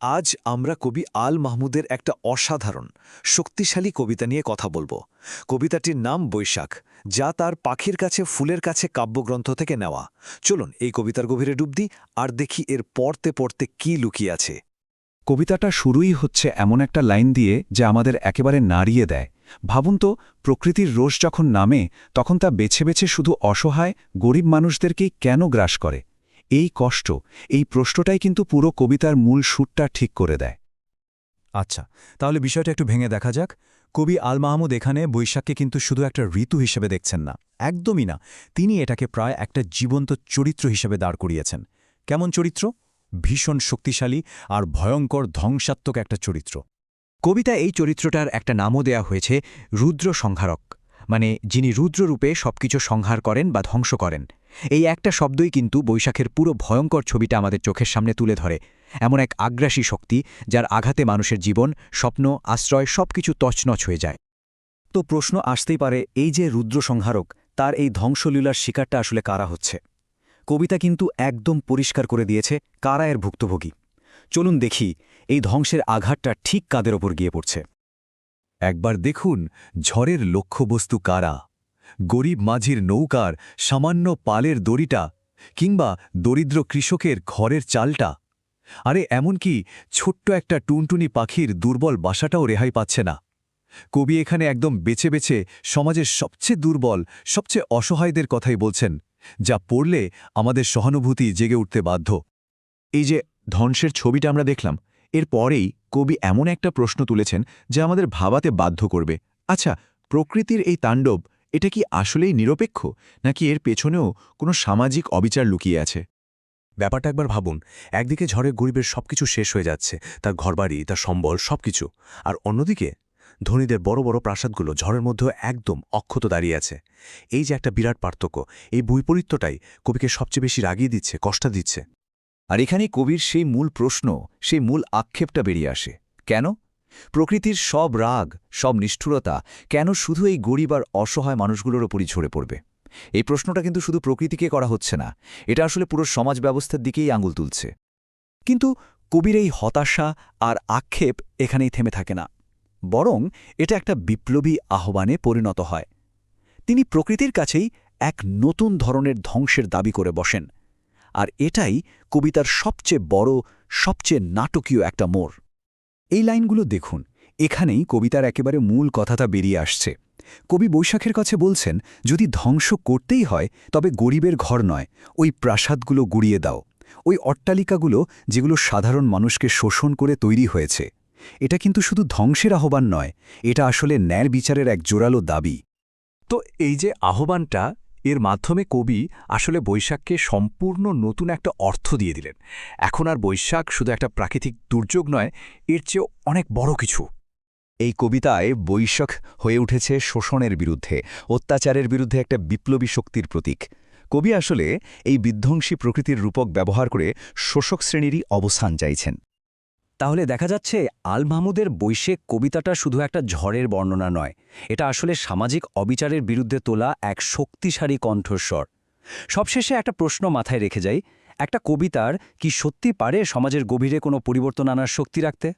আজ আমরা কবি আল মাহমুদের একটা অসাধারণ, শক্তিশালী কবিতা নিয়ে কথা বলব। কবিতাটির নাম বৈশাখ, যা তার পাখির কাছে, ফুলের কাছে কাব্যগ্রন্থ থেকে নেওয়া। চলুন, এই কবিতার গভীরে ডুব দিই আর দেখি এর পড়তে পড়তে কি লুকিয়ে আছে। কবিতাটা শুরুই হচ্ছে এমন একটা লাইন দিয়ে যা আমাদের একেবারে নাড়িয়ে দেয়। ভাবুন তো, প্রকৃতির রোষ যখন নামে, তখন তা বেছে বেছে শুধু অসহায়, গরিব মানুষদেরকেই কেন গ্রাস করে? এই কষ্ট, এই প্রশ্নটাই কিন্তু পুরো কবিতার মূল সুরটা ঠিক করে দেয়। আচ্ছা তাহলে বিষয়টা একটু ভেঙে দেখা যাক। কবি আল মাহমুদ এখানে বৈশাখকে কিন্তু শুধু একটা ঋতু হিসেবে দেখছেন না, একদমই না। তিনি এটাকে প্রায় একটা জীবন্ত চরিত্র হিসেবে দাঁড় করিয়েছেন। কেমন চরিত্র? ভীষণ শক্তিশালী আর ভয়ঙ্কর ধ্বংসাত্মক একটা চরিত্র। কবিতা এই চরিত্রটার একটা নামও দেয়া হয়েছে, রুদ্র সংহারক। মানে যিনি রুদ্ররূপে সবকিছু সংহার করেন বা ধ্বংস করেন। এই একটা শব্দই কিন্তু বৈশাখের পুরো ভয়ঙ্কর ছবিটা আমাদের চোখের সামনে তুলে ধরে। এমন এক আগ্রাসী শক্তি যার আঘাতে মানুষের জীবন, স্বপ্ন, আশ্রয় সবকিছু তছনছ হয়ে যায়। তো প্রশ্ন আসতেই পারে, এই যে রুদ্র সংহারক, তার এই ধ্বংসলীলার শিকারটা আসলে কারা হচ্ছে? কবিতা কিন্তু একদম পরিষ্কার করে দিয়েছে কারা এর ভুক্তভোগী। চলুন দেখি, এই ধ্বংসের আঘাতটা ঠিক কাদের ওপর গিয়ে পড়ছে? একবার দেখুন, ঝড়ের লক্ষ্যবস্তু কারা? গরিব মাঝির নৌকার সামান্য পালের দড়িটা কিংবা দরিদ্র কৃষকের ঘরের চালটা। আরে, এমনকি ছোট্ট একটা টুনটুনি পাখির দুর্বল বাসাটাও রেহাই পাচ্ছে না। কবি এখানে একদম বেছে বেছে সমাজের সবচেয়ে দুর্বল, সবচেয়ে অসহায়দের কথাই বলছেন, যা পড়লে আমাদের সহানুভূতি জেগে উঠতে বাধ্য। এই যে ধ্বংসের ছবিটা আমরা দেখলাম, এর পরেই কবি এমন একটা প্রশ্ন তুলেছেন যা আমাদের ভাবাতে বাধ্য করবে। আচ্ছা প্রকৃতির এই তাণ্ডব এটা কি আসলেই নিরপেক্ষ নাকি এর পেছনেও কোনো সামাজিক অবিচার লুকিয়ে আছে? ব্যাপারটা একবার ভাবুন। একদিকে ঝড়ে গরিবের সবকিছু শেষ হয়ে যাচ্ছে তার ঘরবাড়ি তার সম্বল সবকিছু। আর অন্যদিকে ধনীদের বড় বড় প্রাসাদগুলো ঝড়ের মধ্যেও একদম অক্ষত দাঁড়িয়ে আছে। এই যে একটা বিরাট পার্থক্য এই বৈপরীত্যটাই কবিকে সবচেয়ে বেশি রাগিয়ে দিচ্ছে কষ্ট দিচ্ছে। আর এখানে কবির সেই মূল প্রশ্ন সেই মূল আক্ষেপটা বেরিয়ে আসে। কেন? প্রকৃতির সব রাগ, সব নিষ্ঠুরতা কেন শুধু এই গরিব আর অসহায় মানুষগুলোর ওপরই ঝরে পড়বে? এই প্রশ্নটা কিন্তু শুধু প্রকৃতিকে করা হচ্ছে না, এটা আসলে পুরো সমাজ ব্যবস্থার দিকেই আঙুল তুলছে। কিন্তু কবির এই হতাশা আর আক্ষেপ এখানেই থেমে থাকে না, বরং এটা একটা বিপ্লবী আহ্বানে পরিণত হয়। তিনি প্রকৃতির কাছেই এক নতুন ধরনের ধ্বংসের দাবি করে বসেন, আর এটাই কবিতার সবচেয়ে বড়, সবচেয়ে নাটকীয় একটা মোড়। এই লাইনগুলো দেখুন। এখানেই কবিতার একেবারে মূল কথাটা বেরিয়ে আসছে। কবি বৈশাখের কাছে বলছেন, যদি ধ্বংস করতেই হয়, তবে গরিবের ঘর নয়। ওই প্রাসাদগুলো গুড়িয়ে দাও। ওই অট্টালিকাগুলো যেগুলো সাধারণ মানুষকে শোষণ করে তৈরি হয়েছে। এটা কিন্তু শুধু ধ্বংসের আহ্বান নয়, এটা আসলে ন্যায় বিচারের এক জোরালো দাবি। তো এই যে আহ্বানটা এর মাধ্যমে কবি আসলে বৈশাখকে সম্পূর্ণ নতুন একটা অর্থ দিয়ে দিলেন। এখন আর বৈশাখ শুধু একটা প্রাকৃতিক দুর্যোগ নয়, এর চেয়েও অনেক বড় কিছু। এই কবিতায় বৈশাখ হয়ে উঠেছে শোষণের বিরুদ্ধে, অত্যাচারের বিরুদ্ধে একটা বিপ্লবী শক্তির প্রতীক। কবি আসলে এই বিধ্বংসী প্রকৃতির রূপক ব্যবহার করে শোষক শ্রেণীরই অবস্থান চাইছেন। তাহলে দেখা যাচ্ছে আল মাহমুদের বৈশ্বিক কবিতাটা শুধু একটা ঝড়ের বর্ণনা নয়। এটা আসলে সামাজিক অবিচারের বিরুদ্ধে তোলা এক শক্তিশালী কণ্ঠস্বর। সবশেষে একটা প্রশ্ন মাথায় রেখে যাই, একটা কবিতার কি সত্যি পারে সমাজের গভীরে কোনো পরিবর্তন আনার শক্তি রাখতে?